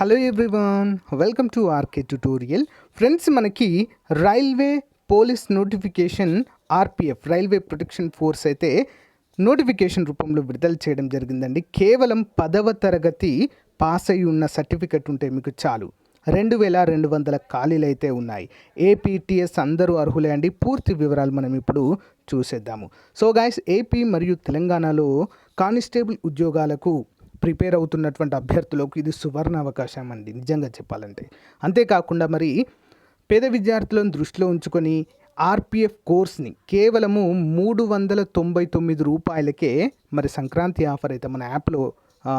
Hello everyone welcome to RK tutorial friends మనకి railway police notification RPF railway protection force అయితే notification రూపంలో విడుదల చేయడం జరిగిందండి. కేవలం పదవ తరగతి పాస్ అయి ఉన్న సర్టిఫికెట్ ఉంటే మీకు చాలు. రెండు వేల రెండు వందల ఖాళీలు అయితే ఉన్నాయి. ఏపీటీఎస్ అందరూ అర్హులే అండి. పూర్తి వివరాలు మనం ఇప్పుడు చూసేద్దాము. సో గాయస్ ఏపీ మరియు తెలంగాణలో కానిస్టేబుల్ ఉద్యోగాలకు ప్రిపేర్ అవుతున్నటువంటి అభ్యర్థులకు ఇది సువర్ణ అవకాశం అండి నిజంగా చెప్పాలంటే. అంతేకాకుండా మరి పేద విద్యార్థులను దృష్టిలో ఉంచుకొని ఆర్పిఎఫ్ కోర్స్ని కేవలము మూడు వందల తొంభై తొమ్మిది రూపాయలకే మరి సంక్రాంతి ఆఫర్ అయితే మన యాప్లో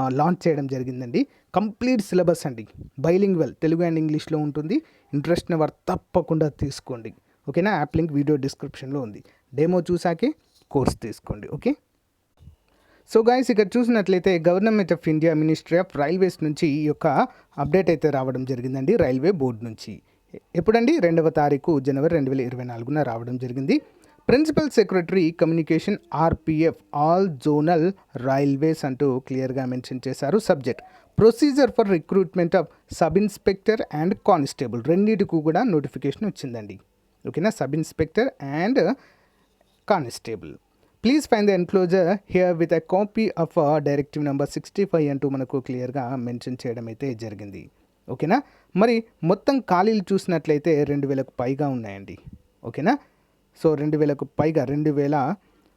లాంచ్ చేయడం జరిగిందండి. కంప్లీట్ సిలబస్ అండి. బైలింగ్వెల్ తెలుగు అండ్ ఇంగ్లీష్లో ఉంటుంది. ఇంట్రెస్ట్ వారు తప్పకుండా తీసుకోండి. ఓకేనా? యాప్ లింక్ వీడియో డిస్క్రిప్షన్లో ఉంది. డెమో చూసాకే కోర్స్ తీసుకోండి. ఓకే? సో గాయస్ ఇక్కడ చూసినట్లయితే government of India ministry of railways నుంచి ఈ యొక్క అప్డేట్ అయితే రావడం జరిగిందండి రైల్వే బోర్డు నుంచి. ఎప్పుడండి? రెండవ తారీఖు జనవరి రెండు వేల ఇరవై నాలుగున రావడం జరిగింది. Principal secretary communication RPF all zonal railways అంటూ క్లియర్గా మెన్షన్ చేశారు. Subject procedure for recruitment of sub inspector and constable రెండింటికి కూడా నోటిఫికేషన్ వచ్చిందండి. ఓకేనా sub inspector and constable please find the enclosure herewith a copy of directive number sixty five అంటూ మనకు క్లియర్గా మెన్షన్ చేయడం అయితే జరిగింది. ఓకేనా మరి మొత్తం ఖాళీలు చూసినట్లయితే రెండు వేలకు పైగా ఉన్నాయండి. ఓకేనా సో రెండు వేలకు పైగా రెండు వేల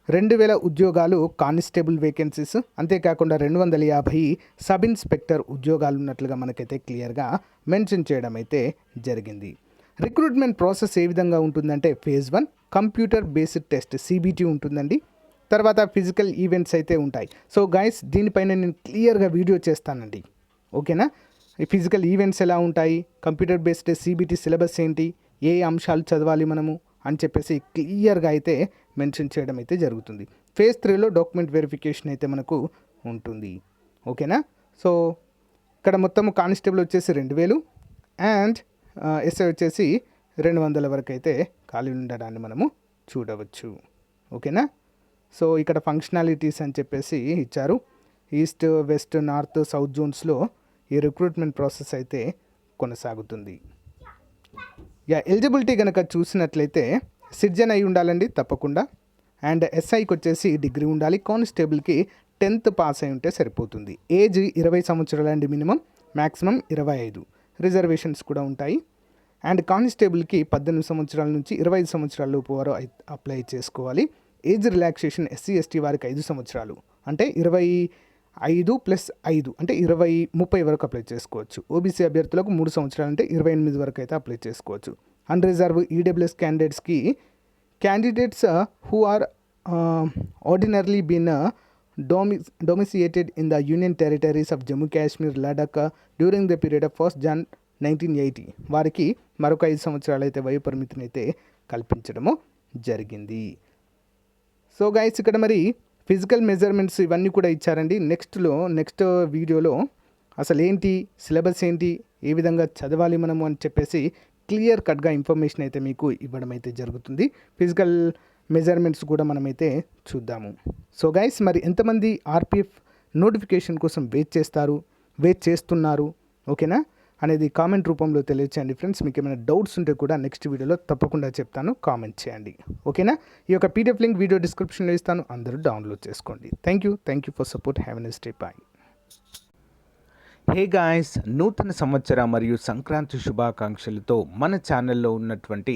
రెండు వేల ఉద్యోగాలు కానిస్టేబుల్ వేకెన్సీస్ అంతేకాకుండా రెండు వందల యాభై సబ్ ఇన్స్పెక్టర్ ఉద్యోగాలు ఉన్నట్లుగా మనకైతే క్లియర్గా మెన్షన్ చేయడం అయితే జరిగింది. రిక్రూట్మెంట్ ప్రాసెస్ ఏ విధంగా ఉంటుందంటే phase one computer based test CBT ఉంటుందండి. తర్వాత ఫిజికల్ ఈవెంట్స్ అయితే ఉంటాయి. సో గైస్ దీనిపైన నేను క్లియర్గా వీడియో చేస్తానండి. ఓకేనా? ఈ ఫిజికల్ ఈవెంట్స్ ఎలా ఉంటాయి? కంప్యూటర్ బేస్డ్ సిబిటి సిలబస్ ఏంటి? ఏ అంశాలు చదవాలి మనము? అని చెప్పేసి క్లియర్గా అయితే మెన్షన్ చేయడం అయితే జరుగుతుంది. ఫేజ్ త్రీలో డాక్యుమెంట్ వెరిఫికేషన్ అయితే మనకు ఉంటుంది. ఓకేనా? సో ఇక్కడ మొత్తం కానిస్టేబుల్ వచ్చేసి రెండు వేలు. అండ్ ఎస్ఐ వచ్చేసి రెండు వందల వరకు అయితే ఖాళీ ఉండడాన్ని మనము చూడవచ్చు. ఓకేనా? సో ఇక్కడ ఫంక్షనాలిటీస్ అని చెప్పేసి ఇచ్చారు. ఈస్ట్ వెస్ట్ నార్త్ సౌత్ జోన్స్లో ఈ రిక్రూట్మెంట్ ప్రాసెస్ అయితే కొనసాగుతుంది. యా ఎలిజిబిలిటీ కనుక చూసినట్లయితే సిటిజన్ అయి ఉండాలండి తప్పకుండా. అండ్ ఎస్ఐకి వచ్చేసి డిగ్రీ ఉండాలి. కానిస్టేబుల్కి టెన్త్ పాస్ అయి ఉంటే సరిపోతుంది. ఏజ్ ఇరవై సంవత్సరాలు అండి మినిమం. మ్యాక్సిమం ఇరవై ఐదు. రిజర్వేషన్స్ కూడా ఉంటాయి. అండ్ కానిస్టేబుల్కి పద్దెనిమిది సంవత్సరాల నుంచి ఇరవై ఐదు సంవత్సరాల లోపు వారు అప్లై చేసుకోవాలి. ఏజ్ రిలాక్సేషన్ ఎస్సీ ఎస్టీ వారికి ఐదు సంవత్సరాలు. అంటే ఇరవై ఐదు ప్లస్ ఐదు అంటే ఇరవై ముప్పై వరకు అప్లై చేసుకోవచ్చు. ఓబీసీ అభ్యర్థులకు మూడు సంవత్సరాలు అంటే ఇరవై ఎనిమిది వరకు అయితే అప్లై చేసుకోవచ్చు. అన్రిజర్వ్ ఈడబ్ల్యూఎస్ క్యాండిడేట్స్కి candidates who are ordinarily been డొమి domiciled in the union territories of Jammu Kashmir Ladakh during the period of first Jan nineteen eighty వారికి మరొక ఐదు సంవత్సరాలు అయితే వయో పరిమితిని అయితే కల్పించడము జరిగింది. సో గైస్ ఇక్కడ మరి ఫిజికల్ మెజర్మెంట్స్ ఇవన్నీ కూడా ఇచ్చారండి. నెక్స్ట్లో నెక్స్ట్ వీడియోలో అసలు ఏంటి సిలబస్ ఏంటి ఏ విధంగా చదవాలి మనము అని చెప్పేసి క్లియర్ కట్గా ఇన్ఫర్మేషన్ అయితే మీకు ఇవ్వడం అయితే జరుగుతుంది. ఫిజికల్ మెజర్మెంట్స్ కూడా మనమైతే చూద్దాము. సో గైస్ మరి ఎంతమంది ఆర్పిఎఫ్ నోటిఫికేషన్ కోసం వెయిట్ చేస్తారు వెయిట్ చేస్తున్నారు? ఓకేనా అనేది కామెంట్ రూపంలో తెలియచేయండి ఫ్రెండ్స్. మీకు ఏమైనా డౌట్స్ ఉంటే కూడా నెక్స్ట్ వీడియోలో తప్పకుండా చెప్తాను. కామెంట్ చేయండి. ఓకేనా? ఈ యొక్క పీడిఎఫ్ లింక్ వీడియో డిస్క్రిప్షన్లో ఇస్తాను. అందరూ డౌన్లోడ్ చేసుకోండి. Thank you. Thank you for support. Have an stay bye. Hey guys నూతన సంవత్సర మరియు సంక్రాంతి శుభాకాంక్షలతో మన ఛానల్లో ఉన్నటువంటి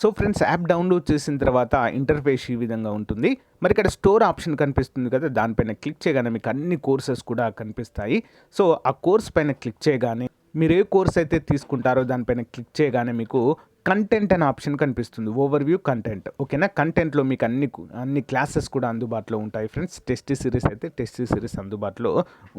సో ఫ్రెండ్స్ యాప్ డౌన్లోడ్ చేసిన తర్వాత ఇంటర్ఫేస్ ఈ విధంగా ఉంటుంది. మరి ఇక్కడ స్టోర్ ఆప్షన్ కనిపిస్తుంది కదా దానిపైన క్లిక్ చేయగానే మీకు అన్ని కోర్సెస్ కూడా కనిపిస్తాయి. సో ఆ కోర్స్ పైన క్లిక్ చేయగానే మీరు ఏ కోర్స్ అయితే తీసుకుంటారో దానిపైన క్లిక్ చేయగానే మీకు కంటెంట్ అనే ఆప్షన్ కనిపిస్తుంది. ఓవర్ వ్యూ కంటెంట్ ఓకేనా కంటెంట్లో మీకు అన్ని అన్ని క్లాసెస్ కూడా అందుబాటులో ఉంటాయి ఫ్రెండ్స్ టెస్ట్ సిరీస్ అయితే టెస్ట్ సిరీస్ అందుబాటులో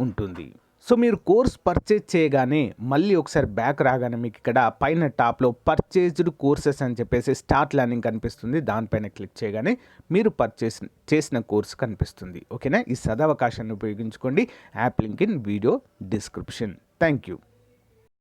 ఉంటుంది. సో మీరు కోర్స్ పర్చేజ్ చేయగానే మళ్ళీ ఒకసారి బ్యాక్ రాగానే మీకు ఇక్కడ పైన టాప్లో పర్చేజ్డ్ కోర్సెస్ అని చెప్పేసి స్టార్ట్ లర్నింగ్ కనిపిస్తుంది. దానిపైన క్లిక్ చేయగానే మీరు పర్చేస్ చేసిన కోర్స్ కనిపిస్తుంది. ఓకేనా ఈ సదవకాశాన్ని ఉపయోగించుకోండి. App link in video description thank you